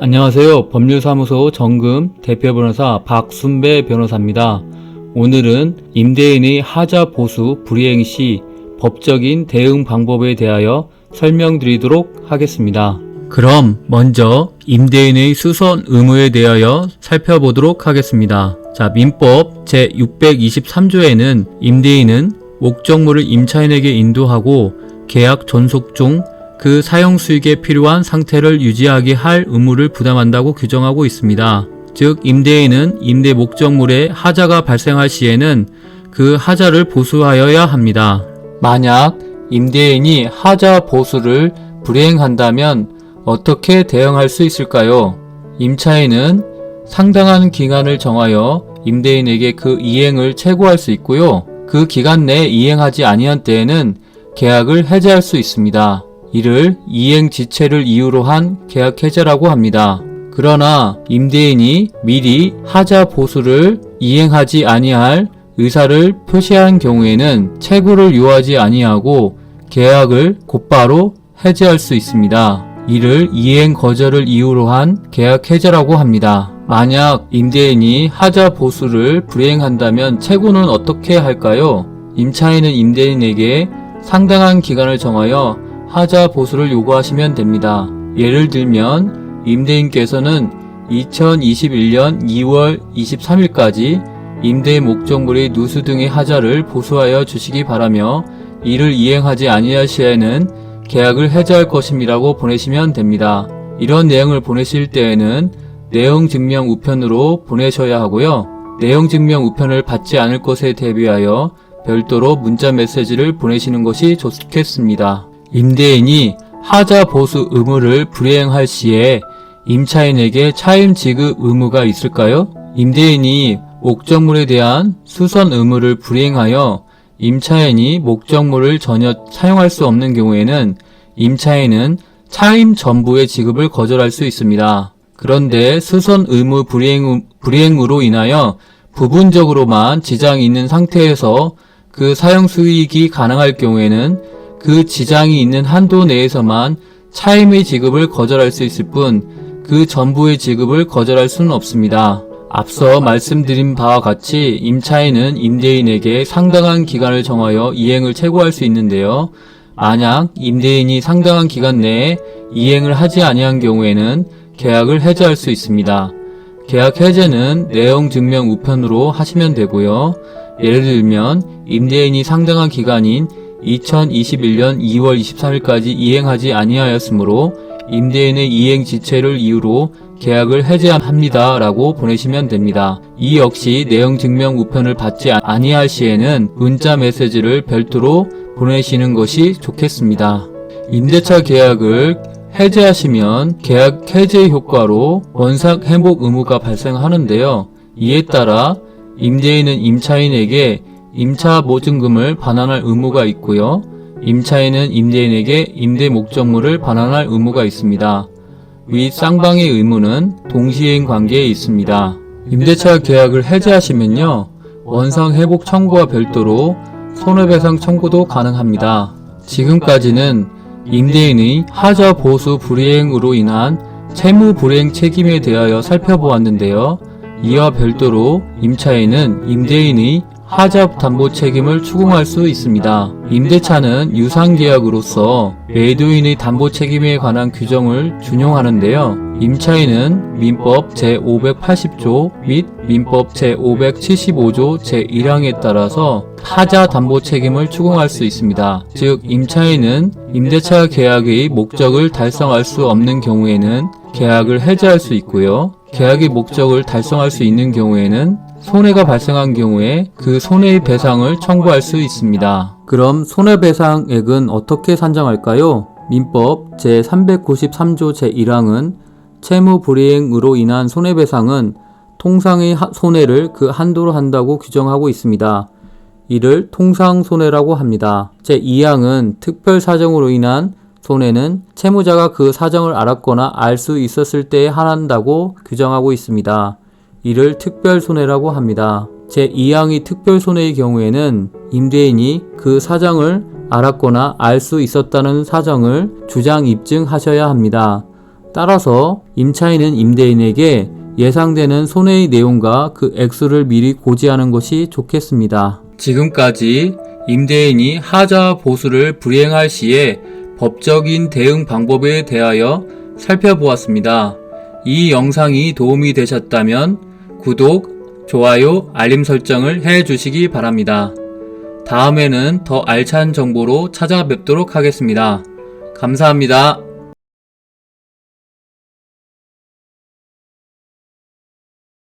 안녕하세요. 법률사무소 정금 대표 변호사 박순배 변호사입니다. 오늘은 임대인의 하자 보수 불이행 시 법적인 대응 방법에 대하여 설명드리도록 하겠습니다. 그럼 먼저 임대인의 수선 의무에 대하여 살펴보도록 하겠습니다. 자, 민법 제 623조에는 임대인은 목적물을 임차인에게 인도하고 계약 존속 중 그 사용 수익에 필요한 상태를 유지하게 할 의무를 부담한다고 규정하고 있습니다. 즉, 임대인은 임대 목적물에 하자가 발생할 시에는 그 하자를 보수하여야 합니다. 만약 임대인이 하자 보수를 불이행한다면 어떻게 대응할 수 있을까요? 임차인은 상당한 기간을 정하여 임대인에게 그 이행을 최고할 수 있고요. 그 기간 내에 이행하지 아니한 때에는 계약을 해제할 수 있습니다. 이를 이행 지체를 이유로 한 계약 해제라고 합니다. 그러나 임대인이 미리 하자 보수를 이행하지 아니할 의사를 표시한 경우에는 채굴을 요하지 아니하고 계약을 곧바로 해제할 수 있습니다. 이를 이행 거절을 이유로 한 계약 해제라고 합니다. 만약 임대인이 하자 보수를 불이행한다면 채굴은 어떻게 할까요? 임차인은 임대인에게 상당한 기간을 정하여 하자 보수를 요구하시면 됩니다. 예를 들면 임대인께서는 2021년 2월 23일까지 임대 목적물의 누수 등의 하자를 보수하여 주시기 바라며 이를 이행하지 아니할 시에는 계약을 해제할 것임이라고 보내시면 됩니다. 이런 내용을 보내실 때에는 내용 증명 우편으로 보내셔야 하고요. 내용 증명 우편을 받지 않을 것에 대비하여 별도로 문자 메시지를 보내시는 것이 좋겠습니다. 임대인이 하자 보수 의무를 불이행할 시에 임차인에게 차임 지급 의무가 있을까요? 임대인이 목적물에 대한 수선 의무를 불이행하여 임차인이 목적물을 전혀 사용할 수 없는 경우에는 임차인은 차임 전부의 지급을 거절할 수 있습니다. 그런데 수선 의무 불이행, 불이행으로 인하여 부분적으로만 지장이 있는 상태에서 그 사용 수익이 가능할 경우에는 그 지장이 있는 한도 내에서만 차임의 지급을 거절할 수 있을 뿐 그 전부의 지급을 거절할 수는 없습니다. 앞서 말씀드린 바와 같이 임차인은 임대인에게 상당한 기간을 정하여 이행을 최고할 수 있는데요. 만약 임대인이 상당한 기간 내에 이행을 하지 아니한 경우에는 계약을 해제할 수 있습니다. 계약 해제는 내용 증명 우편으로 하시면 되고요. 예를 들면 임대인이 상당한 기간인 2021년 2월 23일까지 이행하지 아니하였으므로 임대인의 이행 지체를 이유로 계약을 해제합니다 라고 보내시면 됩니다. 이 역시 내용 증명 우편을 받지 아니할 시에는 문자 메시지를 별도로 보내시는 것이 좋겠습니다. 임대차 계약을 해제하시면 계약 해제 효과로 원상 회복 의무가 발생하는데요. 이에 따라 임대인은 임차인에게 임차 보증금을 반환할 의무가 있고요. 임차인은 임대인에게 임대 목적물을 반환할 의무가 있습니다. 위 쌍방의 의무는 동시행 관계에 있습니다. 임대차 계약을 해제하시면요. 원상 회복 청구와 별도로 손해배상 청구도 가능합니다. 지금까지는 임대인의 하자 보수 불이행으로 인한 채무 불이행 책임에 대하여 살펴보았는데요. 이와 별도로 임차인은 임대인의 하자 담보 책임을 추궁할 수 있습니다. 임대차는 유상계약으로서 매도인의 담보 책임에 관한 규정을 준용하는데요. 임차인은 민법 제580조 및 민법 제575조 제1항에 따라서 하자 담보 책임을 추궁할 수 있습니다. 즉, 임차인은 임대차 계약의 목적을 달성할 수 없는 경우에는 계약을 해제할 수 있고요. 계약의 목적을 달성할 수 있는 경우에는 손해가 발생한 경우에 그 손해의 배상을 청구할 수 있습니다. 그럼 손해배상액은 어떻게 산정할까요? 민법 제393조 제1항은 채무 불이행으로 인한 손해배상은 통상의 손해를 그 한도로 한다고 규정하고 있습니다. 이를 통상손해라고 합니다. 제2항은 특별사정으로 인한 손해는 채무자가 그 사정을 알았거나 알 수 있었을 때에 한한다고 규정하고 있습니다. 이를 특별손해라고 합니다. 제2항의 특별손해의 경우에는 임대인이 그 사정을 알았거나 알 수 있었다는 사정을 주장 입증하셔야 합니다. 따라서 임차인은 임대인에게 예상되는 손해의 내용과 그 액수를 미리 고지하는 것이 좋겠습니다. 지금까지 임대인이 하자 보수를 불이행할 시에 법적인 대응 방법에 대하여 살펴보았습니다. 이 영상이 도움이 되셨다면 구독, 좋아요, 알림 설정을 해 주시기 바랍니다. 다음에는 더 알찬 정보로 찾아뵙도록 하겠습니다. 감사합니다.